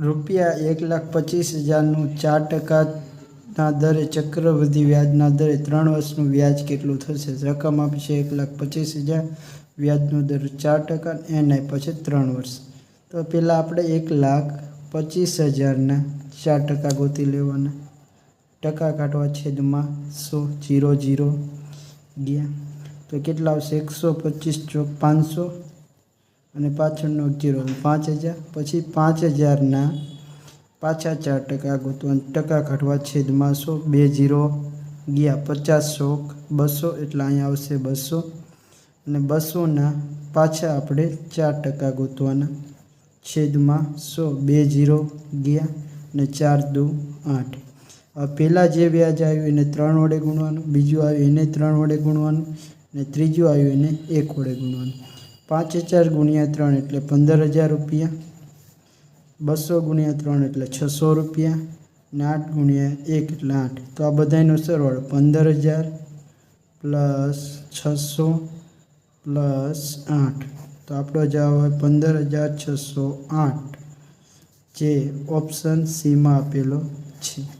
રૂપિયા એક લાખ પચીસ હજારનું ચાર ટકાના દરે ચક્રવૃદ્ધિ વ્યાજના દરે ત્રણ વર્ષનું વ્યાજ કેટલું થશે? રકમ આપશે એક લાખ પચીસ હજાર, વ્યાજનો દર ચાર ટકા, એન પછી ત્રણ વર્ષ. તો પહેલાં આપણે એક લાખ પચીસ હજારના ચાર ટકા ગોતી લેવાના. ટકા કાઢવા છેદમાં સો જીરો જીરો. ગયા. તો કેટલા આવશે? એકસો પચીસ ચોક પાંચસો. અને પાછળનો જીરો પાંચ હજાર, પછી પાંચ હજારના પાછા ચાર ટકા ગોતવાના ટકા કાઢવા છેદમાં સો બે જીરો ગયા પચાસ સો બસો એટલે અહીંયા આવશે બસો. અને બસોના પાછા આપણે ચાર ટકા ગોતવાના છેદમાં સો બે જીરો ગયા અને ચાર દુ આઠ. પહેલાં જે વ્યાજ આવ્યું એને ત્રણ વડે ગુણવાનું, બીજું આવ્યું એને ત્રણ વડે ગુણવાનું અને ત્રીજું આવ્યું એને એક વડે ગુણવાનું. પાંચ હજાર ગુણ્યા ત્રણ એટલે પંદર હજાર રૂપિયા. બસો ગુણ્યા ત્રણ એટલે છસો રૂપિયા. ને આઠ ગુણ્યા એક એટલે આઠ. તો આ બધાનો સરવાળો પંદર હજાર પ્લસ છસો પ્લસ આઠ. તો આપણો જવાબ હોય પંદર હજાર છસો આઠ. જે ઓપ્શન સીમાં આપેલો છે.